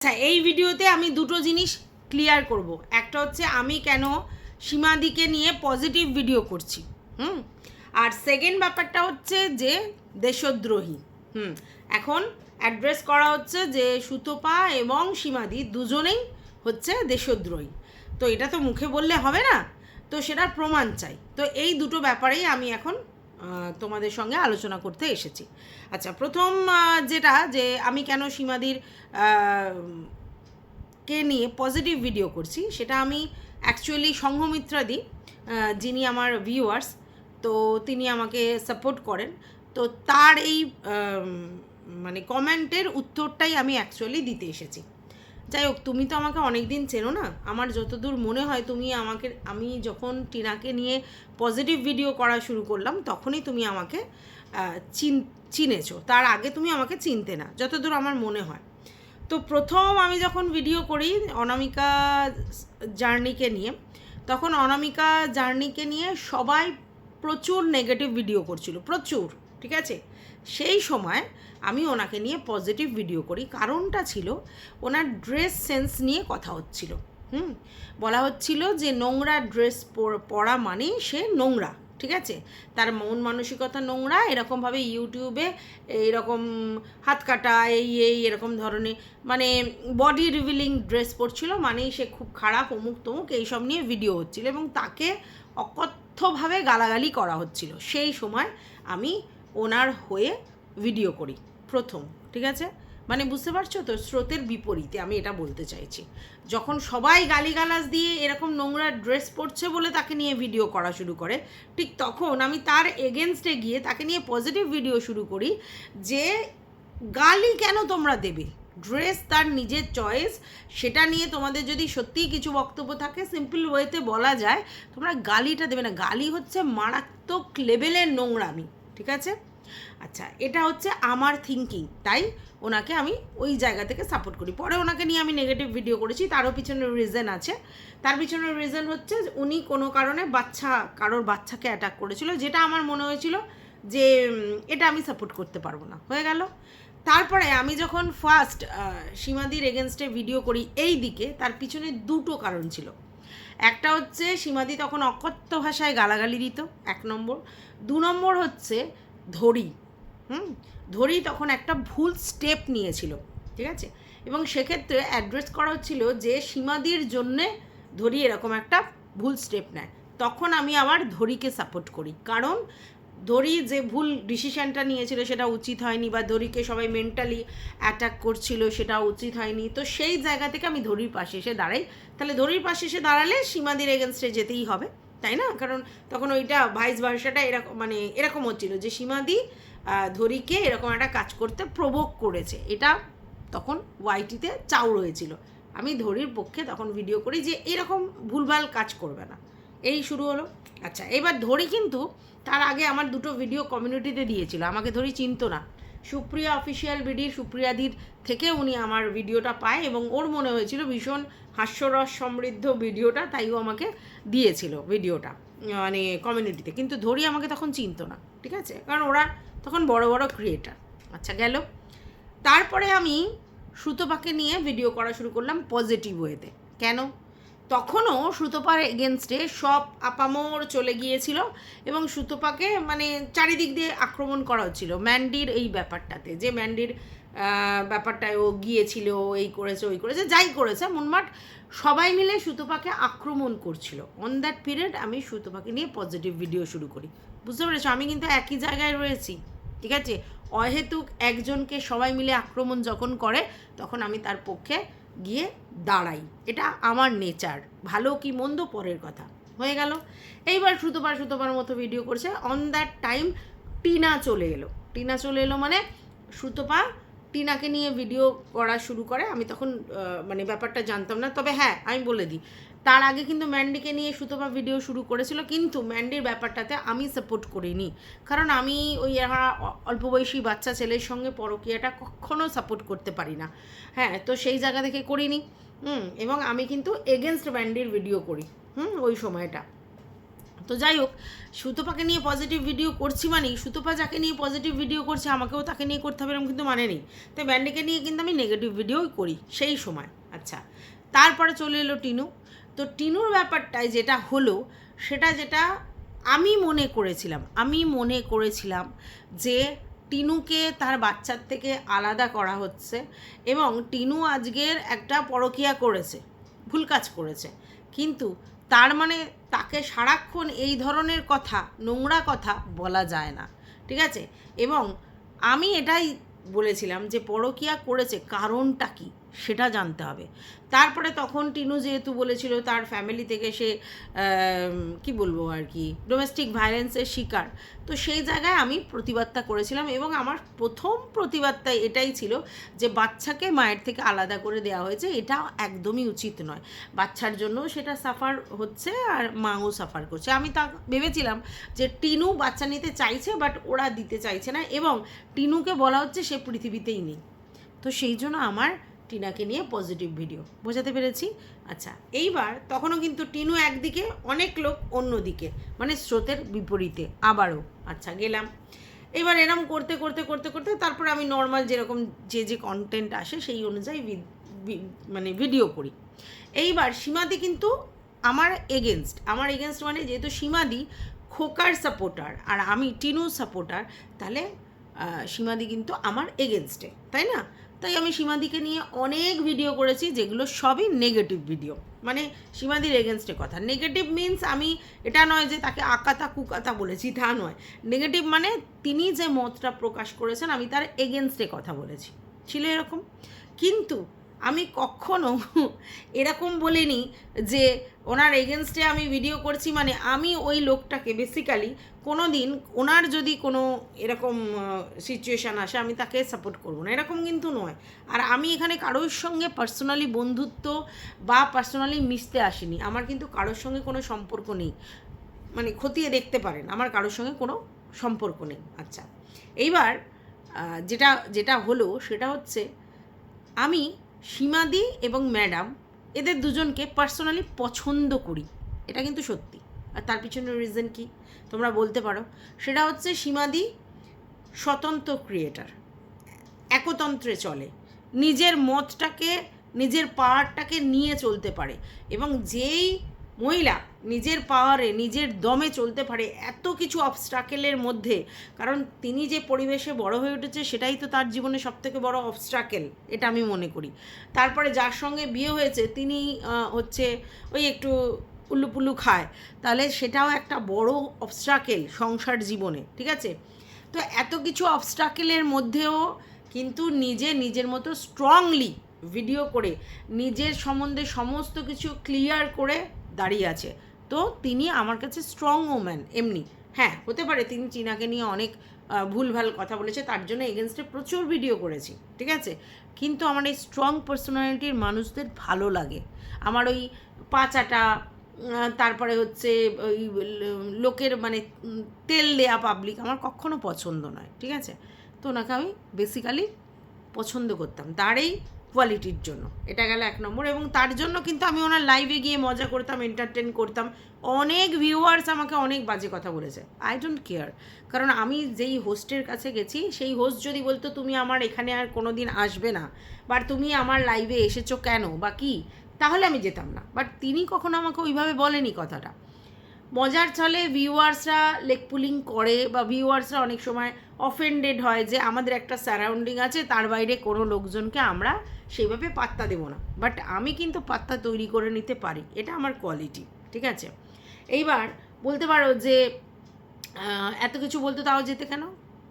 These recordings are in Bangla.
আচ্ছা এই ভিডিওতে আমি দুটো জিনিস ক্লিয়ার করব। একটা হচ্ছে আমি কেন সীমাদিকে নিয়ে পজিটিভ ভিডিও করছি, হুম? আর সেকেন্ড ব্যাপারটা হচ্ছে যে দেশদ্রোহী, হুম? এখন অ্যাড্রেস করা হচ্ছে যে সুতপা এবং সীমাদি দুজনেই হচ্ছে দেশদ্রোহী। তো এটা তো মুখে বললে হবে না। তো সেটার প্রমাণ চাই। তো এই দুটো ব্যাপারেই আমি এখন তোমাদের সঙ্গে আলোচনা করতে এসেছি। আচ্ছা প্রথম যেটা, যে আমি কেন সীমাদির কে নিয়ে পজিটিভ ভিডিও করছি, সেটা আমি অ্যাকচুয়ালি সংঘমিত্রাদি যিনি আমার ভিউয়ার্স তো তিনি আমাকে সাপোর্ট করেন। তো তার এই মানে কমেন্টের উত্তরটাই আমি অ্যাকচুয়ালি দিতে এসেছি। যাই হোক, তুমি তো আমাকে অনেক দিন চেনো না। আমার যতদূর মনে হয় তুমি আমাকে, আমি যখন টিনাকে নিয়ে পজিটিভ ভিডিও করা শুরু করলাম, তখনই তুমি আমাকে চিন, চিনেছো। তার আগে তুমি আমাকে চিনতে না, যতদূর আমার মনে হয়। তো প্রথম আমি যখন ভিডিও করি অনামিকা জার্নিকে নিয়ে, তখন অনামিকা জার্নিকে নিয়ে সবাই প্রচুর নেগেটিভ ভিডিও করছিল, প্রচুর, ঠিক আছে? সেই সময় আমি ওনাকে নিয়ে পজিটিভ ভিডিও করি। কারণটা ছিল ওনার ড্রেস সেন্স নিয়ে কথা হচ্ছিল। হুম? বলা হচ্ছিল যে নোংরা ড্রেস পরা মানেই সে নোংরা, ঠিক আছে? তার মন মানসিকতা নোংরা, এরকমভাবে ইউটিউবে এরকম হাত কাটা, এই এই, এরকম ধরনের মানে বডি রিভিলিং ড্রেস পরছিল মানেই সে খুব খারাপ, অমুক তমুক এইসব নিয়ে ভিডিও হচ্ছিল এবং তাকে অকথ্যভাবে গালাগালি করা হচ্ছিল। সেই সময় আমি ওনার হয়ে ভিডিও করি, প্রথম, ঠিক আছে? মানে বুঝতে পারছ তো? স্রোতের বিপরীতে আমি এটা বলতে চাইছি। যখন সবাই গালিগালাজ দিয়ে এরকম নোংরা ড্রেস পরছে বলে তাকে নিয়ে ভিডিও করা শুরু করে, ঠিক তখন আমি তার এগেনস্টে গিয়ে তাকে নিয়ে পজিটিভ ভিডিও শুরু করি যে, গালি কেন তোমরা দেবে? ড্রেস তার নিজের চয়েস সেটা নিয়ে তোমাদের যদি সত্যিই কিছু বক্তব্য থাকে সিম্পল ওয়েতে বলা যায়, তোমরা গালিটা দেবে না। গালি হচ্ছে মারাত্মক লেভেলের নোংরামি। ঠিক আছে? আচ্ছা এটা হচ্ছে আমার থিঙ্কিং তাই ওনাকে আমি ওই জায়গা থেকে সাপোর্ট করি। পরে ওনাকে নিয়ে আমি নেগেটিভ ভিডিও করেছি, তারও পিছনে রিজন আছে। তার পিছনে রিজন হচ্ছে উনি কোনো কারণে বাচ্চা, কারোর বাচ্চাকে অ্যাটাক করেছিল, যেটা আমার মনে হয়েছিল যে এটা আমি সাপোর্ট করতে পারব না। হয়ে গেল? তারপরে আমি যখন ফার্স্ট সীমাদির এগেনস্টে ভিডিও করি এই দিকে তার পিছনে দুটো কারণ ছিল। একটা হচ্ছে সীমাদি তখন অকথ্য ভাষায় গালাগালি দিত, এক নম্বর। দু নম্বর হচ্ছে ধরি, হুম? ধরি তখন একটা ভুল স্টেপ নিয়েছিল, ঠিক আছে? এবং সেক্ষেত্রে অ্যাড্রেস করা হচ্ছিল যে সীমাদির জন্যে ধরি এরকম একটা ভুল স্টেপ নেয়। তখন আমি আবার ধরিকে সাপোর্ট করি। কারণ ধরি যে ভুল ডিসিশনটা নিয়েছিল সেটা উচিত হয়নি বা ধরিকে সবাই মেন্টালি অ্যাটাক করছিল সেটা উচিত হয়নি। তো সেই জায়গা থেকে আমি ধরির পাশে এসে দাঁড়াই। তাহলে ধরির পাশে এসে দাঁড়ালে সীমাদির এগেনস্টে যেতেই হবে, তাই না? কারণ তখন ওইটা ভাইস ভার্সাটা এরকম মানে এরকম হচ্ছিল যে সীমাদি ধরিকে এরকম একটা কাজ করতে প্রভোগ করেছে। এটা তখন ওয়াইটিতে চাউর হয়েছিল আমি ধরির পক্ষে তখন ভিডিও করি যে এরকম ভুলভাল কাজ করবে না। এই শুরু হলো। আচ্ছা এবার ধরি কিন্তু তার আগে আমার দুটো ভিডিও কমিউনিটিতে দিয়েছিল। আমাকে ধরি চিনতো না। সুপ্রিয়া অফিসিয়াল বিডির সুপ্রিয়াদির থেকে উনি আমার ভিডিওটা পায় এবং ওর মনে হয়েছিল ভীষণ হাস্যরস সমৃদ্ধ ভিডিওটা তাই ও আমাকে দিয়েছিল ভিডিওটা মানে কমিউনিটিতে কিন্তু ধরি আমাকে তখন চিনতো না, ঠিক আছে? কারণ ওরা তখন বড় বড় ক্রিয়েটার আচ্ছা গেল। তারপরে আমি সুতপাকে নিয়ে ভিডিও করা শুরু করলাম পজিটিভ ওয়েতে কেন? তখনও সুতপার এগেনস্টে সব আপামোর চলে গিয়েছিল এবং সুতপাকে মানে চারিদিক দিয়ে আক্রমণ করা হচ্ছিল ম্যান্ডির এই ব্যাপারটাতে। যে ম্যান্ডির ব্যাপারটায় ও গিয়েছিল এই করেছে, ওই করেছে, যাই করেছে, মনমাট সবাই মিলে সুতপাকে আক্রমণ করছিল। অন দ্যাট পিরিয়ড আমি সুতপাকে নিয়ে পজিটিভ ভিডিও শুরু করি। বুঝতে পেরেছ? আমি কিন্তু একই জায়গায় রয়েছি, ঠিক আছে? অহেতুক একজনকে সবাই মিলে আক্রমণ যখন করে, তখন আমি তার পক্ষে গিয়ে দাঁড়াই। এটা আমার নেচার। ভালো কি মন্দ পরের কথা। হয়ে গেল। এইবার সুতোপার সুতোপার মতো ভিডিও করছে। অন দ্যাট টাইম টিনা চলে এলো। টিনা চলে এলো মানে সুতোপা টিনাকে নিয়ে ভিডিও করা শুরু করে। আমি তখন মানে ব্যাপারটা জানতাম না। তবে হ্যাঁ আমি বলে দিই। তার আগে কিন্তু ম্যান্ডিকে নিয়ে সুতোপা ভিডিও শুরু করেছিল, কিন্তু ম্যান্ডির ব্যাপারটাতে আমি সাপোর্ট করিনি। কারণ আমি ওই অল্প বয়সী বাচ্চা ছেলের সঙ্গে পরকীয়াটা কখনো সাপোর্ট করতে পারি না। হ্যাঁ তো সেই জায়গা থেকে করিনি। হুম, এবং আমি কিন্তু এগেনস্ট ম্যান্ডির ভিডিও করি। হুম, ওই সময়টা। তো যাই হোক, সুতপাকে নিয়ে পজিটিভ ভিডিও করছি মানেই, সুতপা যাকে নিয়ে পজিটিভ ভিডিও করছে, আমাকেও তাকে নিয়ে করতে হবে, এরকম কিন্তু মানে নেই। তো ব্যান্ডিকে নিয়ে কিন্তু আমি নেগেটিভ ভিডিওই করি, সেই সময়। আচ্ছা তারপরে চলে এলো টিনু। তো টিনুর ব্যাপারটায় যেটা হলো, সেটা যেটা আমি মনে করেছিলাম, আমি মনে করেছিলাম যে টিনুকে তার বাচ্চার থেকে আলাদা করা হচ্ছে এবং টিনু আজকের একটা পরকিয়া করেছে, ভুল কাজ করেছে। কিন্তু তার মানে তাকে সারাক্ষণ এই ধরনের কথা, নোংরা কথা বলা যায় না, ঠিক আছে? এবং আমি এটাই বলেছিলাম যে পরকিয়া করেছে কারণটা কি? সেটা জানতে হবে। তারপরে তখন টিনু যেহেতু বলেছিল তার ফ্যামিলি থেকে সে কি বলব আর কি ডোমেস্টিক ভায়োলেন্সের শিকার। তো সেই জায়গায় আমি প্রতিবাদটা করেছিলাম এবং আমার প্রথম প্রতিবাদটা এটাই ছিল যে বাচ্চাকে মায়ের থেকে আলাদা করে দেওয়া হয়েছে, এটা একদমই উচিত নয়। বাচ্চার জন্য সেটা সাফার হচ্ছে আর মাও সাফার করছে। আমি তা ভেবেছিলাম যে টিনু বাচ্চা নিতে চাইছে বাট ওরা দিতে চাইছে না এবং টিনুকে বলা হচ্ছে সে পৃথিবীতেই নেই। তো সেই জন্য আমার টিনাকে নিয়ে পজিটিভ ভিডিও বোঝাতে পেরেছি? আচ্ছা এইবার তখনও কিন্তু টিনু একদিকে, অনেক লোক অন্যদিকে মানে স্রোতের বিপরীতে, আবারও। আচ্ছা গেলাম। এবার এরম করতে করতে করতে করতে তারপর আমি নর্মাল যেরকম যে যে কন্টেন্ট আসে সেই অনুযায়ী মানে ভিডিও করি। এইবার সীমাদি কিন্তু আমার এগেনস্ট আমার এগেনস্ট মানে যেহেতু সীমাদি খোকার সাপোর্টার আর আমি টিনু সাপোর্টার তাহলে সীমাদি কিন্তু আমার এগেনস্টে তাই না? তাই আমি সীমাদিকে নিয়ে অনেক ভিডিও করেছি, যেগুলো সবই নেগেটিভ ভিডিও মানে সীমাদির এগেনস্টে কথা। নেগেটিভ মিন্স আমি, এটা নয় যে তাকে আকাতা কুকাতা বলেছি, তা নয়। নেগেটিভ মানে তিনি যে মতটা প্রকাশ করেছেন, আমি তার এগেনস্টে কথা বলেছি। ছিল এরকম। কিন্তু আমি কখনো এরকম বলিনি যে ওনার এগেনস্টে আমি ভিডিও করছি মানে আমি ওই লোকটাকে বেসিক্যালি কোনো দিন ওনার যদি কোনো এরকম সিচুয়েশান আসে আমি তাকে সাপোর্ট করব না। এরকম কিন্তু নয়। আর আমি এখানে কারোর সঙ্গে পার্সোনালি বন্ধুত্ব বা পার্সোনালি মিশতে আসিনি। আমার কিন্তু কারোর সঙ্গে কোনো সম্পর্ক নেই। মানে খতিয়ে দেখতে পারেন, আমার কারোর সঙ্গে কোনো সম্পর্ক নেই। আচ্ছা এইবার যেটা যেটা হলো সেটা হচ্ছে আমি সীমাদি এবং ম্যাডাম, এদের দুজনকে পার্সোনালি পছন্দ করি। এটা কিন্তু সত্যি। আর তার পিছনের রিজন কি? তোমরা বলতে পারো। সেটা হচ্ছে সীমাদি স্বতন্ত্র ক্রিয়েটার একতন্ত্রে চলে। নিজের মতটাকে, নিজের পাওয়ারটাকে নিয়ে চলতে পারে। এবং যেই মহিলা নিজের পাওয়ারে, নিজের দমে চলতে পারে এত কিছু অবস্ট্রাকেলের মধ্যে। কারণ তিনি যে পরিবেশে বড় হয়ে উঠেছে, সেটাই তো তার জীবনে সবথেকে বড় অবস্ট্রাকেল এটা আমি মনে করি। তারপরে যার সঙ্গে বিয়ে হয়েছে, তিনি হচ্ছে ওই একটু উল্লুপুল্লু খায়। তাহলে সেটাও একটা বড় অবস্ট্রাকেল সংসার জীবনে, ঠিক আছে? তো এত কিছু অবস্ট্রাকেলের মধ্যেও কিন্তু নিজে নিজের মতো স্ট্রংলি ভিডিও করে, নিজের সম্বন্ধে সমস্ত কিছু ক্লিয়ার করে দাঁড়িয়ে আছে। তো তিনি আমার কাছে স্ট্রং ওম্যান এমনি। হ্যাঁ হতে পারে তিনি চীনাকে নিয়ে অনেক ভুলভাল কথা বলেছে, তার জন্য এগেনস্টে প্রচুর ভিডিও করেছি, ঠিক আছে? কিন্তু আমার এই স্ট্রং পার্সোনালিটির মানুষদের ভালো লাগে। আমার ওই পাচাটা তারপরে হচ্ছে ওই লোকের মানে তেল দেয়া পাবলিক আমার কখনো পছন্দ নয়, ঠিক আছে? তো ওনাকে আমি বেসিক্যালি পছন্দ করতাম। তার এই কোয়ালিটির জন্য। এটা গেল এক নম্বর। এবং তার জন্য কিন্তু আমি ওনার লাইভে গিয়ে মজা করতাম এন্টারটেন করতাম। অনেক ভিউয়ার্স আমাকে অনেক বাজে কথা বলেছে। আই ডোন্ট কেয়ার কারণ আমি যেই হোস্টের কাছে গেছি, সেই হোস্ট যদি বলতো, তুমি আমার এখানে আর কোনো দিন আসবে না বা তুমি আমার লাইভে এসেছ কেন বা কি? তাহলে আমি যেতাম না। বাট তিনি কখনো আমাকে ওইভাবে বলেনি কথাটা। মজার ছলে ভিউয়ার্সরা লেগ পুলিং করে বা ভিউয়ার্সরা অনেক সময় অফেন্ডেড হয় যে আমাদের একটা সারাউন্ডিং আছে, তার বাইরে কোনো লোকজনকে আমরা সেইভাবে পাত্তা দেবো না। বাট আমি কিন্তু পাত্তা তৈরি করে নিতে পারি, এটা আমার কোয়ালিটি ঠিক আছে? এইবার বলতে পারো যে এত কিছু বলতে তাও যেতে কেন?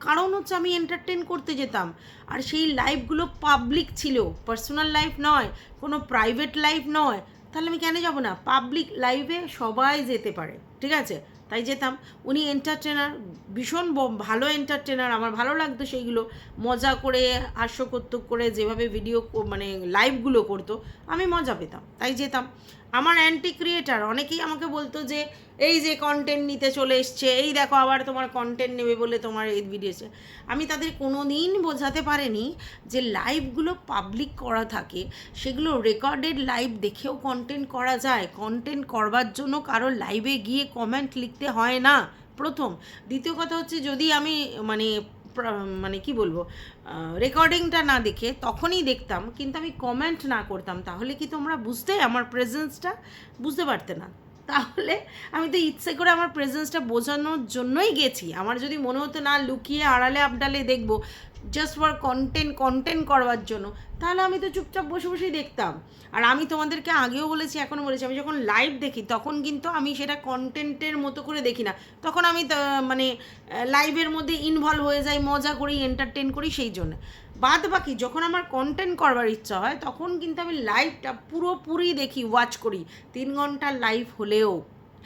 কারণ হচ্ছে আমি এন্টারটেন করতে যেতাম, আর সেই লাইফগুলো পাবলিক ছিল পার্সোনাল লাইফ নয়, কোনো প্রাইভেট লাইফ নয়, তাহলে আমি কেন যাব না? পাবলিক লাইভে সবাই যেতে পারে। ঠিক আছে? তাই যেতাম। উনি এন্টারটেনার ভীষণ ভালো এন্টারটেনার আমার ভালো লাগতো সেইগুলো। মজা করে হাস্যকৌতুক করে যেভাবে ভিডিও মানে লাইভগুলো করতো, আমি মজা পেতাম, তাই যেতাম। আমার অ্যান্টি ক্রিয়েটার অনেকেই আমাকে বলতো যে, এই যে কন্টেন্ট নিতে চলে এসছে, এই দেখো আবার তোমার কন্টেন্ট নেবে বলে তোমার এই ভিডিও এসছে। আমি তাদের কোনো দিন বোঝাতে পারিনি যে লাইভগুলো পাবলিক করা থাকে, সেগুলো রেকর্ডেড লাইভ দেখেও কন্টেন্ট করা যায়। কন্টেন্ট করবার জন্য কারও লাইভে গিয়ে কমেন্ট লিখতে দিতে হয় না। প্রথম। দ্বিতীয় কথা হচ্ছে যদি আমি মানে মানে কি বলব রেকর্ডিংটা না দেখে তখনই দেখতাম, কিন্তু আমি কমেন্ট না করতাম, তাহলে কি তোমরা বুঝতে আমার প্রেজেন্সটা বুঝতে পারতে না। তাহলে আমি তো ইচ্ছে করে আমার প্রেজেন্সটা বোঝানোর জন্যই গেছি। আমার যদি মনে হতো না, লুকিয়ে আড়ালে আবডালে দেখব জাস্ট ফর কন্টেন্ট কন্টেন্ট করবার জন্য, তাহলে আমি তো চুপচাপ বসে বসেই দেখতাম। আর আমি তোমাদেরকে আগেও বলেছি, এখনও বলেছি, আমি যখন লাইভ দেখি, তখন কিন্তু আমি সেটা কন্টেন্টের মতো করে দেখি না। তখন আমি মানে লাইভের মধ্যে ইনভলভ হয়ে যাই, মজা করি এন্টারটেন করি সেই জন্য। বাদ বাকি, যখন আমার কন্টেন্ট করবার ইচ্ছা হয়, তখন কিন্তু আমি লাইভটা পুরোপুরি দেখি ওয়াচ করি। তিন ঘণ্টার লাইভ হলেও।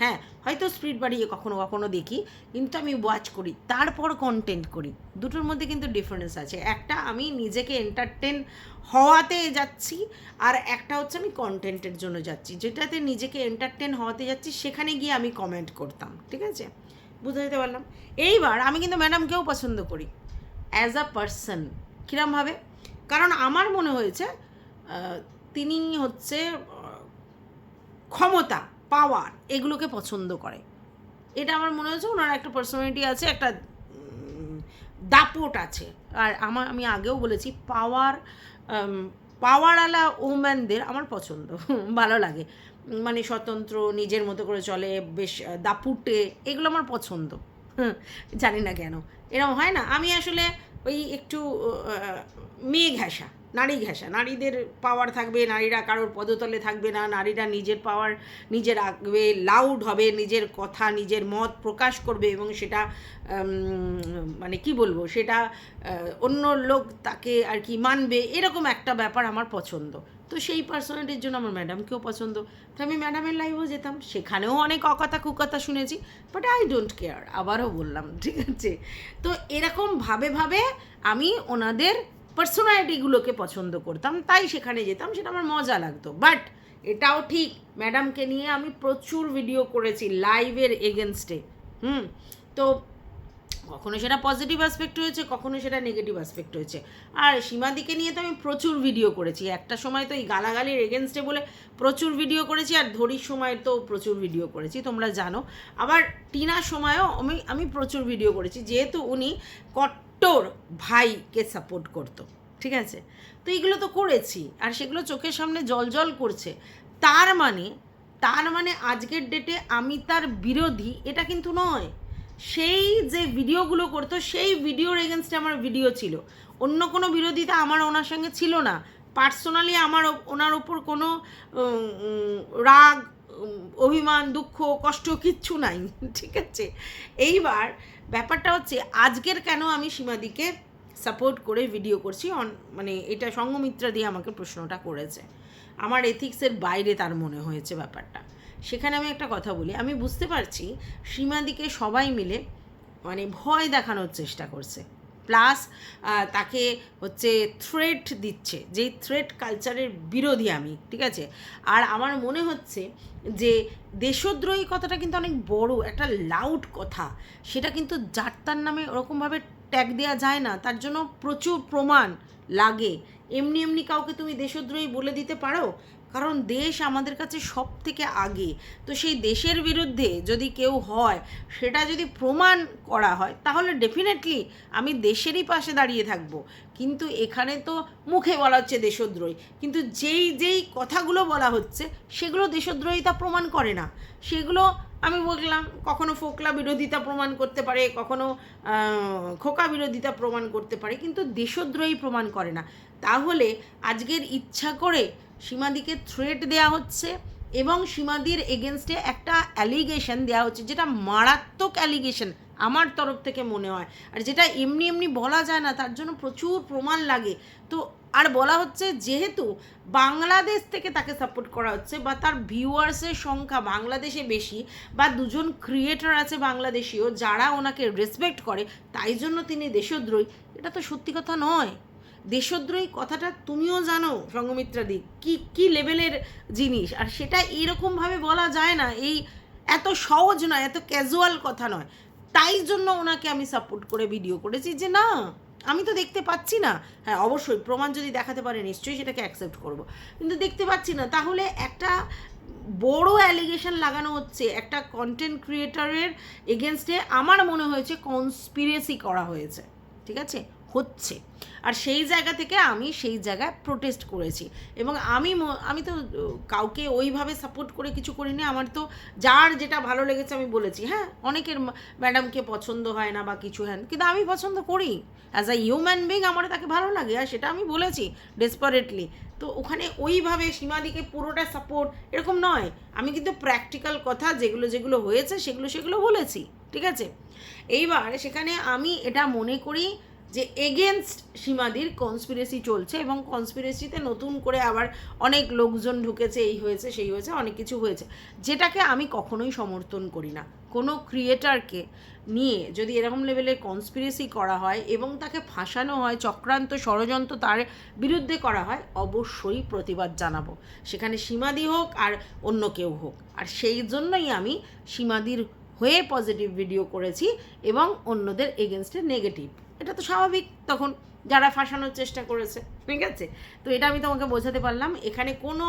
হ্যাঁ হয়তো স্পিড বাড়িয়ে কখনো কখনো দেখি, কিন্তু আমি ওয়াচ করি, তারপর কন্টেন্ট করি। দুটোর মধ্যে কিন্তু ডিফারেন্স আছে। একটা, আমি নিজেকে এন্টারটেন হওয়াতে যাচ্ছি, আর একটা হচ্ছে আমি কন্টেন্টের জন্য যাচ্ছি। যেটাতে নিজেকে এন্টারটেন হওয়াতে যাচ্ছি, সেখানে গিয়ে আমি কমেন্ট করতাম, ঠিক আছে? বুঝতে পারলাম? এইবার আমি কিন্তু ম্যাডামকেও পছন্দ করি অ্যাজ আ পার্সন কীরমভাবে কারণ আমার মনে হয়েছে তিনি হচ্ছে ক্ষমতা। পাওয়ার এগুলোকে পছন্দ করে। এটা আমার মনে হচ্ছে ওনার একটা পার্সোনালিটি আছে, একটা দাপট আছে। আর আমার, আমি আগেও বলেছি, পাওয়ার পাওয়ারওয়ালা ওম্যানদের আমার পছন্দ, ভালো লাগে। মানে স্বতন্ত্র, নিজের মতো করে চলে, বেশ দাপুটে, এগুলো আমার পছন্দ। জানি না কেন। এরকম হয় না? আমি আসলে ওই একটু মেয়ে ঘেঁষা নারী ঘেঁষা, নারীদের পাওয়ার থাকবে, নারীরা কারোর পদতলে থাকবে না, নারীরা নিজের পাওয়ার নিজের রাখবে লাউড হবে, নিজের কথা, নিজের মত প্রকাশ করবে এবং সেটা মানে কি বলব, সেটা অন্য লোক তাকে আর কি মানবে, এরকম একটা ব্যাপার আমার পছন্দ। তো সেই পার্সোনালিটির জন্য আমার ম্যাডামকেও পছন্দ। তো আমি ম্যাডামের লাইভও যেতাম, সেখানেও অনেক অকথা কুকথা শুনেছি বাট আই ডোন্ট কেয়ার আবারও বললাম, ঠিক আছে? তো এরকম ভাবে ভাবে আমি ওনাদের পার্সোনালিটিগুলোকে পছন্দ করতাম, তাই সেখানে যেতাম, সেটা আমার মজা লাগতো। বাট এটাও ঠিক ম্যাডামকে নিয়ে আমি প্রচুর ভিডিও করেছি লাইভের এগেনস্টে হুম, তো কখনো সেটা পজিটিভ অ্যাসপেক্ট হয়েছে, কখনো সেটা নেগেটিভ অ্যাসপেক্ট হয়েছে। আর সীমাদিকে নিয়ে তো আমি প্রচুর ভিডিও করেছি। একটা সময় তো এই গালাগালির এগেনস্টে বলে প্রচুর ভিডিও করেছি, আর ধরির সময় তো প্রচুর ভিডিও করেছি, তোমরা জানো। আবার টিনার সময়ও আমি আমি প্রচুর ভিডিও করেছি। যেহেতু উনি কট্টর ভাইকে সাপোর্ট করতো, ঠিক আছে? তো এগুলো তো করেছি, আর সেগুলো চোখের সামনে জল জল করছে। তার মানে তার মানে আজকের ডেটে আমি তার বিরোধী, এটা কিন্তু নয়। সেই যে ভিডিওগুলো করতো, সেই ভিডিওর এগেনস্টে আমার ভিডিও ছিল। অন্য কোনো বিরোধিতা আমার ওনার সঙ্গে ছিল না। পার্সোনালি আমার ওনার ওপর কোনো রাগ অভিমান, দুঃখ, কষ্ট কিচ্ছু নাই, ঠিক আছে? এইবার ব্যাপারটা হচ্ছে, আজকের কেন আমি সীমাদিকে সাপোর্ট করে ভিডিও করছি? অন মানে এটা সঙ্গমিত্রা দিয়ে আমাকে প্রশ্নটা করেছে। আমার এথিক্সের বাইরে তার মনে হয়েছে ব্যাপারটা। সেখানে আমি একটা কথা বলি, আমি বুঝতে পারছি সীমাদিকে সবাই মিলে মানে ভয় দেখানোর চেষ্টা করছে। প্লাস তাকে হচ্ছে থ্রেট দিচ্ছে। যেই থ্রেট কালচারের বিরোধী আমি, ঠিক আছে? আর আমার মনে হচ্ছে যে দেশদ্রোহী কথাটা কিন্তু অনেক বড়, একটা লাউড কথা। সেটা কিন্তু যার তার নামে ওরকমভাবে ট্যাগ দেওয়া যায় না। তার জন্য প্রচুর প্রমাণ লাগে। এমনি এমনি কাউকে তুমি দেশদ্রোহী বলে দিতে পারো কারণ দেশ আমাদের কাছে সব থেকে আগে। তো সেই দেশের বিরুদ্ধে যদি কেউ হয়, সেটা যদি প্রমাণ করা হয়, তাহলে ডেফিনেটলি আমি দেশেরই পাশে দাঁড়িয়ে থাকব। কিন্তু এখানে তো মুখে বলা হচ্ছে দেশদ্রোহী। কিন্তু যেই যেই কথাগুলো বলা হচ্ছে, সেগুলো দেশদ্রোহিতা প্রমাণ করে না। সেগুলো আমি বললাম, কখনো ফোকলা বিরোধিতা প্রমাণ করতে পারে, কখনো খোকা বিরোধিতা প্রমাণ করতে পারে, কিন্তু দেশদ্রোহী প্রমাণ করে না। তাহলে আজকের ইচ্ছা করে সীমাদিকে থ্রেট দেয়া হচ্ছে এবং সীমাদির এগেনস্টে একটা অ্যালিগেশন দেওয়া হচ্ছে, যেটা মারাত্মক অ্যালিগেশন আমার তরফ থেকে মনে হয়। আর যেটা এমনি এমনি বলা যায় না, তার জন্য প্রচুর প্রমাণ লাগে। তো আর বলা হচ্ছে যেহেতু বাংলাদেশ থেকে তাকে সাপোর্ট করা হচ্ছে বা তার ভিউয়ার্সের সংখ্যা বাংলাদেশে বেশি বা দুজন ক্রিয়েটর আছে বাংলাদেশীয়, যারা ওনাকে রেসপেক্ট করে, তাই জন্য তিনি দেশদ্রোহী, এটা তো সত্যি কথা নয়। দেশদ্রোহী কথাটা তুমিও জানো সঙ্গমিত্রা দি কি কি লেভেলের জিনিস? আর সেটা এরকমভাবে বলা যায় না, এই এত সহজ নয়, এত ক্যাজুয়াল কথা নয়। তাই জন্য ওনাকে আমি সাপোর্ট করে ভিডিও করেছি যে না, আমি তো দেখতে পাচ্ছি না। হ্যাঁ অবশ্যই, প্রমাণ যদি দেখাতে পারে, নিশ্চয়ই সেটাকে অ্যাকসেপ্ট করব। কিন্তু দেখতে পাচ্ছি না। তাহলে একটা বড় অ্যালিগেশন লাগানো হচ্ছে, একটা কন্টেন্ট ক্রিয়েটারের এগেনস্টে আমার মনে হয়েছে কনস্পিরেসি করা হয়েছে। ঠিক আছে? হচ্ছে। আর সেই জায়গা থেকে আমি সেই জায়গায় প্রোটেস্ট করেছি। এবং আমি আমি তো কাউকে ওইভাবে সাপোর্ট করে কিছু করিনি। আমার তো যার যেটা ভালো লেগেছে আমি বলেছি। হ্যাঁ অনেকের ম্যাডামকে পছন্দ হয় না বা কিছু হ্যান কিন্তু আমি পছন্দ করি। অ্যাজ আ হিউম্যান বিং আমার তাকে ভালো লাগে আর সেটা আমি বলেছি ডেসপারেটলি তো ওখানে ওইভাবে সীমাদিকে পুরোটা সাপোর্ট এরকম নয়। আমি কিন্তু প্র্যাকটিক্যাল কথা যেগুলো যেগুলো হয়েছে সেগুলো সেগুলো বলেছি। ঠিক আছে? এইবার সেখানে আমি এটা মনে করি যে এগেনস্ট সীমাদির কনস্পিরেসি চলছে এবং কনস্পিরেসিতে নতুন করে আবার অনেক লোকজন ঢুকেছে, এই হয়েছে, সেই হয়েছে, অনেক কিছু হয়েছে। যেটাকে আমি কখনোই সমর্থন করি না। কোনো ক্রিয়েটারকে নিয়ে যদি এরকম লেভেলের কনস্পিরেসি করা হয় এবং তাকে ফাঁসানো হয়, চক্রান্ত, ষড়যন্ত্র তার বিরুদ্ধে করা হয়, অবশ্যই প্রতিবাদ জানাব। সেখানে সীমাদি হোক আর অন্য কেউ হোক। আর সেই জন্যই আমি সীমাদির হয়ে পজিটিভ ভিডিও করেছি এবং অন্যদের এগেনস্টে নেগেটিভ এটা তো স্বাভাবিক। তখন যারা ফাঁসানোর চেষ্টা করেছে, ঠিক আছে? তো এটা আমি তোমাকে বোঝাতে পারলাম। এখানে কোনো,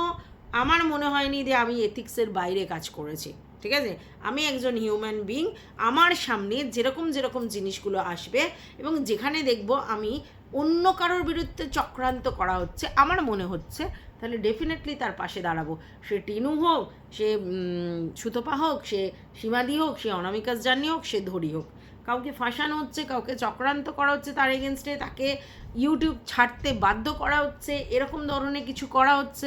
আমার মনে হয়নি যে আমি এথিক্সের বাইরে কাজ করেছি, ঠিক আছে? আমি একজন হিউম্যান বিং আমার সামনে যেরকম যেরকম জিনিসগুলো আসবে এবং যেখানে দেখব আমি অন্য কারোর বিরুদ্ধে চক্রান্ত করা হচ্ছে, আমার মনে হচ্ছে, তাহলে ডেফিনেটলি তার পাশে দাঁড়াবো। সে টিনু হোক, সে সুতপা হোক, সে সীমাদি হোক, সে অনামিকাস জার্নি হোক, সে ধরি হোক। কাউকে ফাঁসানো হচ্ছে, কাউকে চক্রান্ত করা হচ্ছে তার এগেনস্টে তাকে ইউটিউব ছাড়তে বাধ্য করা হচ্ছে, এরকম ধরনের কিছু করা হচ্ছে।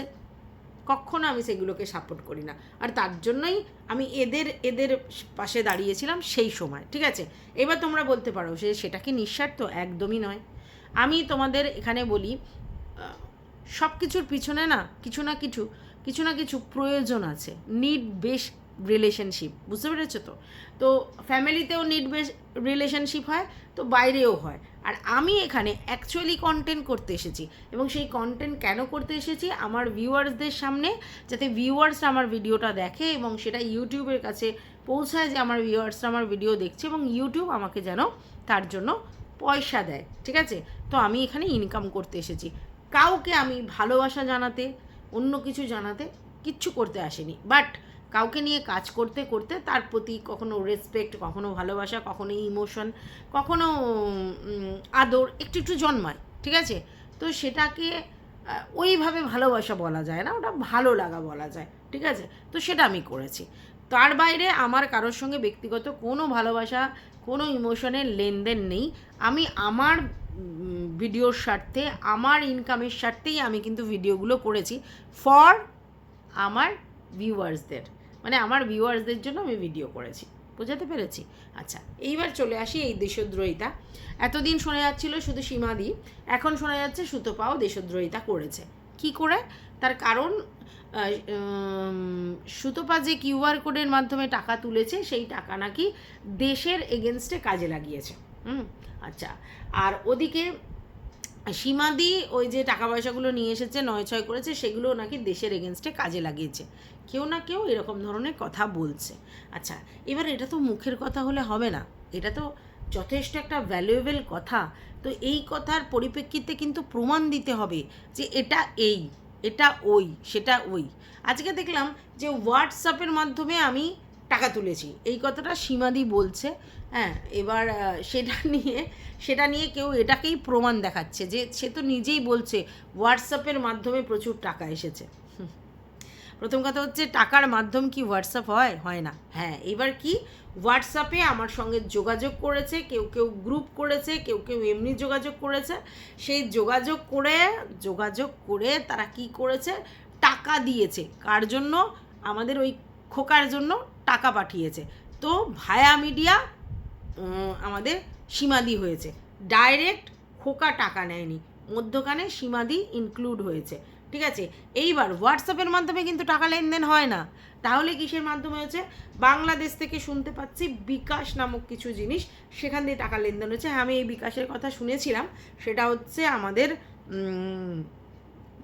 কখনো আমি সেগুলোকে সাপোর্ট করি না। আর তার জন্যই আমি এদের এদের পাশে দাঁড়িয়েছিলাম সেই সময়, ঠিক আছে? এবার তোমরা বলতে পারো যে সেটা কি নিঃস্বার্থ? একদমই নয়। আমি তোমাদের এখানে বলি সব কিছুর পিছনে না কিছু না কিছু কিছু না কিছু প্রয়োজন আছে। নিড বেশ রিলেশনশিপ বুঝতে পেরেছ তো? তো ফ্যামিলিতেও নিড বেশ রিলেশনশিপ হয়, তো বাইরেও হয়। আর আমি এখানে অ্যাকচুয়ালি কন্টেন্ট করতে এসেছি এবং সেই কন্টেন্ট কেন করতে এসেছি? আমার ভিউয়ার্সদের সামনে, যাতে ভিউয়ার্সরা আমার ভিডিওটা দেখে এবং সেটা ইউটিউবের কাছে পৌঁছায় যে আমার ভিউয়ার্সরা আমার ভিডিও দেখছে এবং ইউটিউব আমাকে যেন তার জন্য পয়সা দেয়, ঠিক আছে? তো আমি এখানে ইনকাম করতে এসেছি। কাউকে আমি ভালোবাসা জানাতে, অন্য কিছু জানাতে কিচ্ছু করতে আসিনি। বাট কাউকে নিয়ে কাজ করতে করতে তার প্রতি কখনো রেসপেক্ট কখনো ভালোবাসা, কখনো ইমোশন কখনো আদর, একটু একটু জন্মায়, ঠিক আছে? তো সেটাকে ওইভাবে ভালোবাসা বলা যায় না, ওটা ভালো লাগা বলা যায়, ঠিক আছে? তো সেটা আমি করেছি। তার বাইরে আমার কারোর সঙ্গে ব্যক্তিগত কোনো ভালোবাসা, কোনো ইমোশনের লেনদেন নেই। আমি আমার ভিডিওর স্বার্থে, আমার ইনকামের স্বার্থেই আমি কিন্তু ভিডিওগুলো করেছি ফর আমার ভিউয়ার্সদের মানে আমার ভিউয়ার্সদের জন্য আমি ভিডিও করেছি। বোঝাতে পেরেছি? আচ্ছা এইবার চলে আসি এই দেশদ্রোহিতা। এতদিন শোনা যাচ্ছিল শুধু সীমাদি, এখন শোনা যাচ্ছে সুতোপাও দেশদ্রোহিতা করেছে। কি করে? তার কারণ সুতপা যে কিউআর কোডের মাধ্যমে টাকা তুলেছে, সেই টাকা নাকি দেশের এগেনস্টে কাজে লাগিয়েছে। হুম আচ্ছা। আর ওদিকে সীমাদি ওই যে টাকা পয়সাগুলো নিয়ে এসেছে নয় ছয় করেছে সেগুলো নাকি দেশের এগেনস্টে কাজে লাগিয়েছে। কেউ না কেউ এরকম ধরনের কথা বলছে। আচ্ছা এবার এটা তো মুখের কথা হলে হবে না। এটা তো যথেষ্ট একটা ভ্যালুয়েবল কথা। তো এই কথার পরিপ্রেক্ষিতে কিন্তু প্রমাণ দিতে হবে যে এটা এই, এটা ওই, সেটা ওই। আজকে দেখলাম যে হোয়াটসঅ্যাপের মাধ্যমে আমি টাকা তুলেছি। এই কথাটা সীমাদি বলছে। হ্যাঁ এবার সেটা নিয়ে সেটা নিয়ে কেউ এটাকেই প্রমাণ দেখাচ্ছে যে সে তো নিজেই বলছে হোয়াটসঅ্যাপের মাধ্যমে প্রচুর টাকা এসেছে। প্রথম কথা হচ্ছে, টাকার মাধ্যম কি হোয়াটসঅ্যাপ হয়? হয় না। হ্যাঁ এবার কি? হোয়াটসঅ্যাপে আমার সঙ্গে যোগাযোগ করেছে, কেউ কেউ গ্রুপ করেছে, কেউ কেউ এমনি যোগাযোগ করেছে। সেই যোগাযোগ করে যোগাযোগ করে তারা কি করেছে? টাকা দিয়েছে। কার জন্য? আমাদের ওই খোকার জন্য টাকা পাঠিয়েছে। তো ভায়া মিডিয়া আমাদের সীমাদি হয়েছে। ডাইরেক্ট খোকা টাকা নেয়নি। মধ্যখানে সীমাদি ইনক্লুড হয়েছে। ঠিক আছে? এইবার হোয়াটসঅ্যাপের মাধ্যমে কিন্তু টাকা লেনদেন হয় না। তাহলে কিসের মাধ্যমে হয়েছে? বাংলাদেশ থেকে শুনতে পাচ্ছি বিকাশ নামক কিছু জিনিস। সেখান দিয়ে টাকা লেনদেন হচ্ছে হ্যাঁ আমি এই বিকাশের কথা শুনেছিলাম। সেটা হচ্ছে আমাদের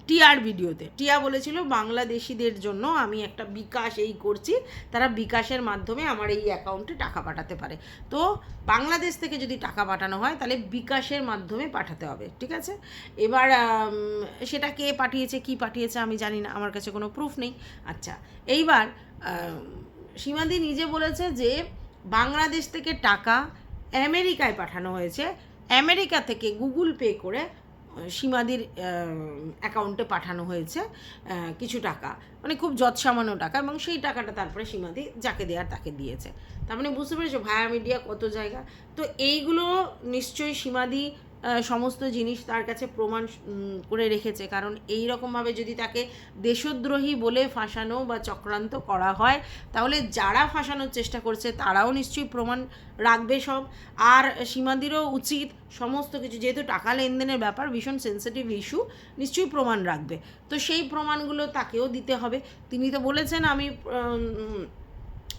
টিয়ার ভিডিওতে। টিয়া বলেছিল, বাংলাদেশিদের জন্য আমি একটা বিকাশ এই করছি, তারা বিকাশের মাধ্যমে আমার এই অ্যাকাউন্টে টাকা পাঠাতে পারে। তো বাংলাদেশ থেকে যদি টাকা পাঠানো হয়, তাহলে বিকাশের মাধ্যমে পাঠাতে হবে, ঠিক আছে? এবার সেটা কে পাঠিয়েছে, কি পাঠিয়েছে আমি জানি না, আমার কাছে কোনো প্রুফ নেই। আচ্ছা এইবার সীমাদি নিজে বলেছে যে, বাংলাদেশ থেকে টাকা আমেরিকায় পাঠানো হয়েছে। আমেরিকা থেকে গুগল পে করে সীমাদির অ্যাকাউন্টে পাঠানো হয়েছে কিছু টাকা। মানে খুব যৎসামান্য টাকা এবং সেই টাকাটা তারপরে সীমাদি যাকে দেওয়ার তাকে দিয়েছে। তার মানে বুঝতে পেরেছ, ভায়া মিডিয়া কত জায়গা? তো এইগুলো নিশ্চয়ই সীমাদি সমস্ত জিনিস তার কাছে প্রমাণ করে রেখেছে। কারণ এই রকমভাবে যদি তাকে দেশদ্রোহী বলে ফাঁসানো বা চক্রান্ত করা হয়, তাহলে যারা ফাঁসানোর চেষ্টা করছে, তারাও নিশ্চয়ই প্রমাণ রাখবে সব। আর সীমাদিরও উচিত সমস্ত কিছু, যেহেতু টাকা লেনদেনের ব্যাপার, ভীষণ সেন্সিটিভ ইস্যু নিশ্চয়ই প্রমাণ রাখবে। তো সেই প্রমাণগুলো তাকেও দিতে হবে। তিনি তো বলেছেন, আমি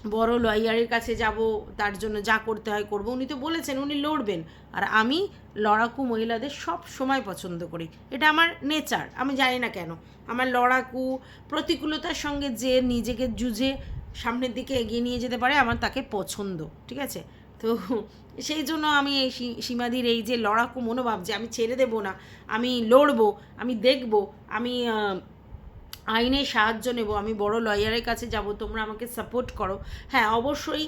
বড় লয়ারের কাছে যাব, তার জন্য যা করতে হয় করব। উনি তো বলেছেন, উনি লড়বেন। আর আমি লড়াকু মহিলাদের সব সময় পছন্দ করি। এটা আমার নেচার, আমি জানি না কেন। আমার লড়াকু প্রতিকূলতার সঙ্গে যে নিজেকে জুঝে সামনের দিকে এগিয়ে নিয়ে যেতে পারে, আমার তাকে পছন্দ, ঠিক আছে? তো সেই জন্য আমি এই সীমাদির এই যে লড়াকু মনোভাব যে আমি ছেড়ে দেব না, আমি লড়বো, আমি দেখব, আমি আইনের সাহায্য নেব, আমি বড় লয়ারের কাছে যাব, তোমরা আমাকে সাপোর্ট করো। হ্যাঁ অবশ্যই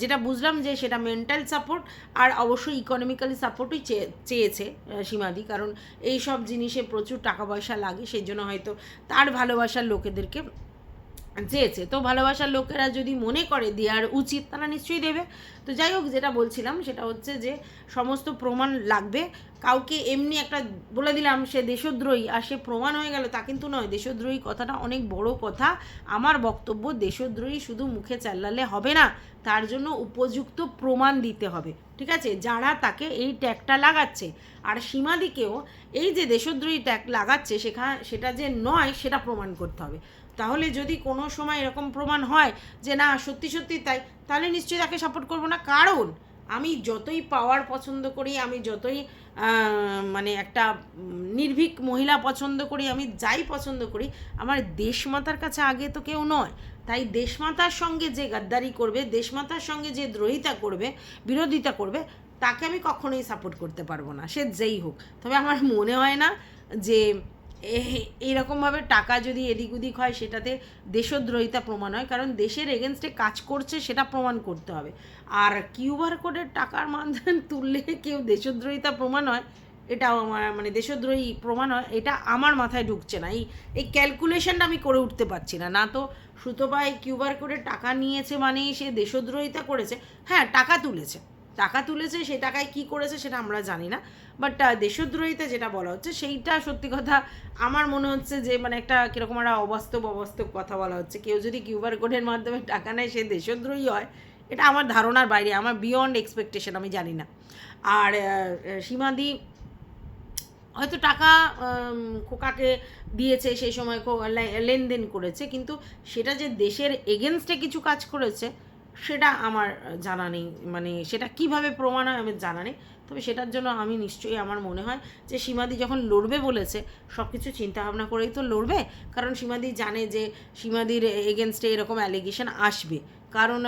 যেটা বুঝলাম যে সেটা মেন্টাল সাপোর্ট আর অবশ্যই ইকোনমিক্যালি সাপোর্টই চেয়েছে সীমাদি, কারণ এই সব জিনিসে প্রচুর টাকা পয়সা লাগে, সেই জন্য হয়তো তার ভালোবাসার লোকেদেরকে চেয়েছে তো ভালোবাসার লোকেরা যদি মনে করে দেওয়ার উচিত, তারা নিশ্চয়ই দেবে। তো যাই হোক, যেটা বলছিলাম, সেটা হচ্ছে যে সমস্ত প্রমাণ লাগবে। কাউকে এমনি একটা বলে দিলাম, সে দেশদ্রোহী, আর সে প্রমাণ হয়ে গেল, তা কিন্তু নয়। দেশদ্রোহী কথাটা অনেক বড় কথা। আমার বক্তব্য, দেশদ্রোহী শুধু মুখে চাল্লালে হবে না, তার জন্য উপযুক্ত প্রমাণ দিতে হবে। ঠিক আছে? যারা তাকে এই ট্যাগটা লাগাচ্ছে, আর সীমাদিকেও এই যে দেশদ্রোহী ট্যাগ লাগাচ্ছে সেখানে সেটা যে নয়, সেটা প্রমাণ করতে হবে। তাহলে যদি কোনো সময় এরকম প্রমাণ হয় যে না, সত্যি সত্যি তাই, তাহলে নিশ্চয়ই তাকে সাপোর্ট করব না। কারণ আমি যতই পাওয়ার পছন্দ করি, আমি যতই মানে একটা নির্ভীক মহিলা পছন্দ করি, আমি যাই পছন্দ করি, আমার দেশমাতার কাছে আগে তো কেউ নয়। তাই দেশমাতার সঙ্গে যে গাদ্দারি করবে, দেশমাতার সঙ্গে যে দ্রোহিতা করবে, বিরোধিতা করবে, তাকে আমি কখনোই সাপোর্ট করতে পারব না। সে যেই হোক। তবে আমার মনে হয় না যে এইরকমভাবে টাকা যদি এদিক ওদিক হয়, সেটাতে দেশদ্রোহিতা প্রমাণ হয়। কারণ দেশের এগেনস্টে কাজ করছে, সেটা প্রমাণ করতে হবে। আর কিউআর কোডের টাকার মানধন তুললে কেউ দেশদ্রোহিতা প্রমাণ হয়, এটাও আমার মানে দেশদ্রোহী প্রমাণ হয়, এটা আমার মাথায় ঢুকছে না। এই এই ক্যালকুলেশনটা আমি করে উঠতে পারছি না। না তো সুতোবাই কিউআর কোডের টাকা নিয়েছে মানেই সে দেশদ্রোহিতা করেছে। হ্যাঁ টাকা তুলেছে। টাকা তুলেছে সেই টাকায় কি করেছে সেটা আমরা জানি না। বাট দেশদ্রোহিতা যেটা বলা হচ্ছে, সেইটা সত্যি কথা আমার মনে হচ্ছে যে মানে একটা কীরকম একটা অবাস্তব অবাস্তব কথা বলা হচ্ছে। কেউ যদি কিউআর কোডের মাধ্যমে টাকা নেয়, সে দেশদ্রোহী হয়। এটা আমার ধারণার বাইরে, আমার বিয়ন্ড এক্সপেকটেশন আমি জানি না। আর সীমাদি হয়তো টাকা খোকাকে দিয়েছে, সেই সময় লেনদেন করেছে, কিন্তু সেটা যে দেশের এগেনস্টে কিছু কাজ করেছে সেটা আমার জানা নেই। মানে সেটা কীভাবে প্রমাণ হয় আমার জানা নেই। তবে সেটার জন্য আমি নিশ্চয়ই আমার মনে হয় যে সীমাদি যখন লড়বে বলেছে সব কিছু চিন্তাভাবনা করেই তো লড়বে। কারণ সীমাদি জানে যে সীমাদির এগেনস্টে এরকম অ্যালিগেশন আসবে। কারণ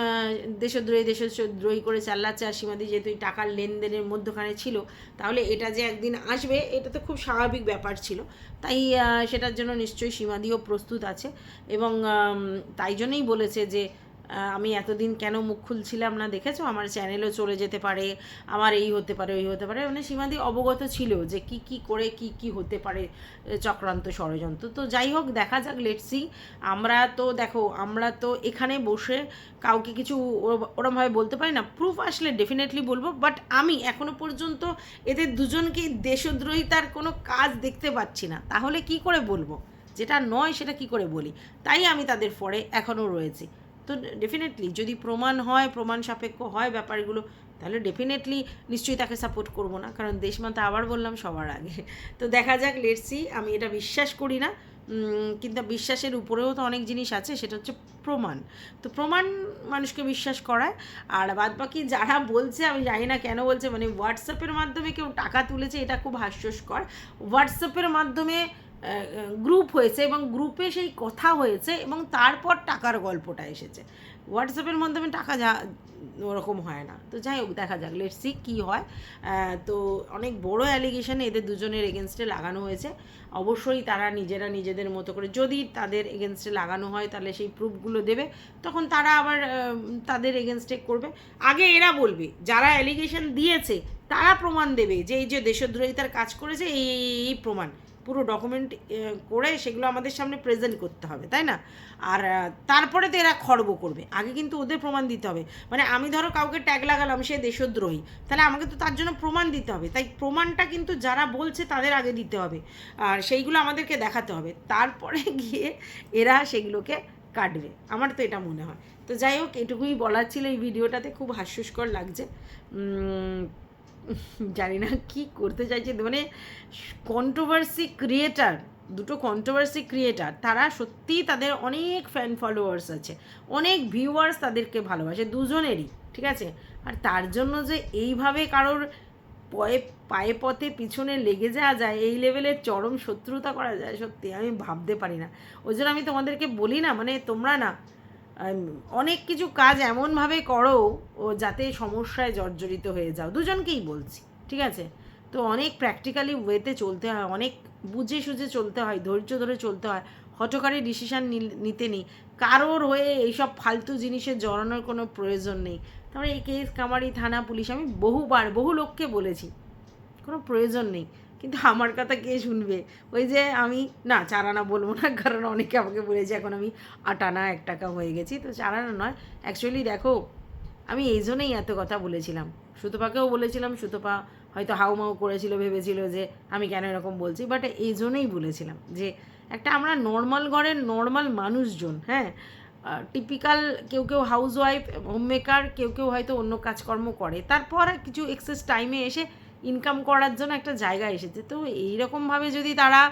দেশদ্রোহী দেশদ্রোহী করে চাল্লাচ্ছে আর সীমাদি যেহেতু এই টাকার লেনদেনের মধ্যখানে ছিল, তাহলে এটা যে একদিন আসবে, এটা তো খুব স্বাভাবিক ব্যাপার ছিল। তাই সেটার জন্য নিশ্চয়ই সীমাদিও প্রস্তুত আছে। এবং তাই জন্যই বলেছে যে আমি এতদিন কেন মুখ খুলছিলাম না দেখেছ? আমার চ্যানেলও চলে যেতে পারে, আমার এই হতে পারে, ওই হতে পারে। মানে সীমাদি অবগত ছিল যে কি কি করে কি কি হতে পারে চক্রান্ত ষড়যন্ত্র। তো যাই হোক, দেখা যাক লেটসি আমরা তো, দেখো, আমরা তো এখানে বসে কাউকে কিছু ওর- ওরমভাবে বলতে পারি না। প্রুফ আসলে ডেফিনেটলি বলব বাট আমি এখনও পর্যন্ত এদের দুজনকেই দেশদ্রোহিতার কোনো কাজ দেখতে পাচ্ছি না। তাহলে কি করে বলব? যেটা নয়, সেটা কি করে বলি? তাই আমি তাদের ফরে এখনও রয়েছি। তো ডেফিনেটলি যদি প্রমাণ হয়, প্রমাণ সাপেক্ষ হয় ব্যাপারগুলো, তাহলে ডেফিনেটলি নিশ্চয়ই তাকে সাপোর্ট করব না। কারণ দেশমাতা আবার বললাম সবার আগে। তো দেখা যাক লেটসি আমি এটা বিশ্বাস করি না। কিন্তু বিশ্বাসের উপরেও তো অনেক জিনিস আছে, সেটা হচ্ছে প্রমাণ। তো প্রমাণ মানুষকে বিশ্বাস করায়। আর বাদ বাকি যারা বলছে, আমি জানি না কেন বলছে মানে হোয়াটসঅ্যাপের মাধ্যমে কেউ টাকা তুলেছে, এটা খুব হাস্যস্কর। হোয়াটসঅ্যাপের মাধ্যমে গ্রুপ হয়েছে এবং গ্রুপে সেই কথা হয়েছে এবং তারপর টাকার গল্পটা এসেছে। হোয়াটসঅ্যাপের মাধ্যমে টাকা যা ওরকম হয় না। তো যাই হোক, দেখা যাক লেটস সি কী হয়। তো অনেক বড় অ্যালিগেশন এদের দুজনের এগেনস্টে লাগানো হয়েছে। অবশ্যই তারা নিজেরা নিজেদের মতো করে যদি তাদের এগেনস্টে লাগানো হয়, তাহলে সেই প্রুফগুলো দেবে। তখন তারা আবার তাদের এগেনস্টে করবে। আগে এরা বলবে, যারা অ্যালিগেশন দিয়েছে, তারা প্রমাণ দেবে যে এই যে দেশদ্রোহিতার কাজ করেছে এই- এই প্রমাণ। পুরো ডকুমেন্ট করে সেগুলো আমাদের সামনে প্রেজেন্ট করতে হবে, তাই না? আর তারপরে তো এরা খর্ব করবে। আগে কিন্তু ওদের প্রমাণ দিতে হবে। মানে আমি ধরো কাউকে ট্যাগ লাগালাম, সে দেশদ্রোহী। তাহলে আমাকে তো তার জন্য প্রমাণ দিতে হবে। তাই প্রমাণটা কিন্তু যারা বলছে তাদের আগে দিতে হবে। আর সেইগুলো আমাদেরকে দেখাতে হবে। তারপরে গিয়ে এরা সেগুলোকে কাটবে। আমার তো এটা মনে হয়। তো যাই হোক, এটুকুই বলার ছিল এই ভিডিওটাতে। খুব হাস্যস্কর লাগছে। জানি না কি করতে চাইছে। মানে কন্ট্রোভার্সি ক্রিয়েটার দুটো কন্ট্রোভার্সি ক্রিয়েটার তারা সত্যিই তাদের অনেক ফ্যান ফলোয়ার্স আছে, অনেক ভিউয়ার্স তাদেরকে ভালোবাসে, দুজনেরই, ঠিক আছে? আর তার জন্য যে এইভাবে কারোর পয়ে, পায়ে পথে পিছনে লেগে যাওয়া যায়, এই লেভেলের চরম শত্রুতা করা যায়, সত্যি আমি ভাবতে পারি না। ওই জন্য আমি তোমাদেরকে বলি না মানে তোমরা না অনেক কিছু কাজ এমনভাবে করো, ও যাতে সমস্যায় জর্জরিত হয়ে যাও। দুজনকেই বলছি, ঠিক আছে? তো অনেক প্র্যাকটিক্যালি ওয়েতে চলতে হয়, অনেক বুঝে সুঝে চলতে হয়, ধৈর্য ধরে চলতে হয় হটকারী ডিসিশান নিতে নেই। কারোর হয়ে এইসব ফালতু জিনিসে জড়ানোর কোনো প্রয়োজন নেই। তারপরে এই কেস কামারি থানা, পুলিশ, আমি বহুবার বহু লোককে বলেছি, কোনো প্রয়োজন নেই। কিন্তু আমার কথা কে শুনবে? ওই যে আমি, না, চারানা বলব না, কারণ অনেকে আমাকে বলেছে এখন আমি আট আনা এক টাকা হয়ে গেছি। তো চারানা নয় অ্যাকচুয়ালি দেখো, আমি এই জন্যই এত কথা বলেছিলাম। সুতপাকেও বলেছিলাম, সুতপা হয়তো হাউমাউ করেছিল, ভেবেছিল যে আমি কেন এরকম বলছি বাট এই জন্যই বলেছিলাম যে একটা আমরা নর্মাল ঘরের নর্মাল মানুষজন হ্যাঁ? টিপিক্যাল কেউ কেউ হাউস ওয়াইফ হোম মেকার কেউ কেউ হয়তো অন্য কাজকর্ম করে। তারপর কিছু এক্সেস টাইমে এসে ইনকাম করার জন্য একটা জায়গা এসেছে। তো এইরকমভাবে যদি তারা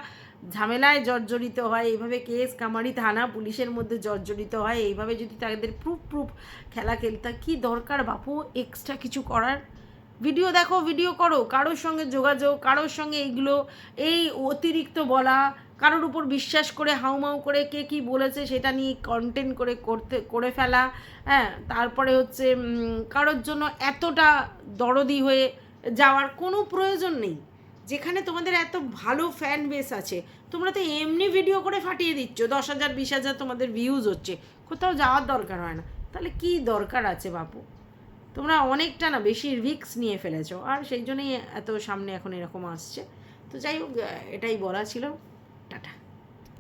ঝামেলায় জর্জরিত হয়, এইভাবে কেস কামারি থানা পুলিশের মধ্যে জর্জরিত হয়, এইভাবে যদি তাদের প্রুফ প্রুফ খেলা খেলতে কি দরকার বাপু? এক্সট্রা কিছু করার? ভিডিও দেখো ভিডিও করো, কারোর সঙ্গে যোগাযোগ, কারোর সঙ্গে এইগুলো, এই অতিরিক্ত বলা, কারোর উপর বিশ্বাস করে হাউমাউ করে কে কি বলেছে সেটা নিয়ে কন্টেন্ট করে করতে, করে ফেলা হ্যাঁ তারপরে হচ্ছে কারোর জন্য এতটা দরদি হয়ে যাওয়ার কোনো প্রয়োজন নেই। যেখানে তোমাদের এত ভালো ফ্যান বেস আছে, তোমরা তো এমনি ভিডিও করে ফাটিয়ে দিচ্ছ, দশ হাজার, বিশ হাজার তোমাদের ভিউজ হচ্ছে, কোথাও যাওয়ার দরকার হয় না। তাহলে কি দরকার আছে বাপু? তোমরা অনেকটা না বেশি রিস্ক নিয়ে ফেলেছো, আর সেই জন্যই এত সামনে এখন এরকম আসছে। তো যাই হোক, এটাই বলা ছিল। টাটা।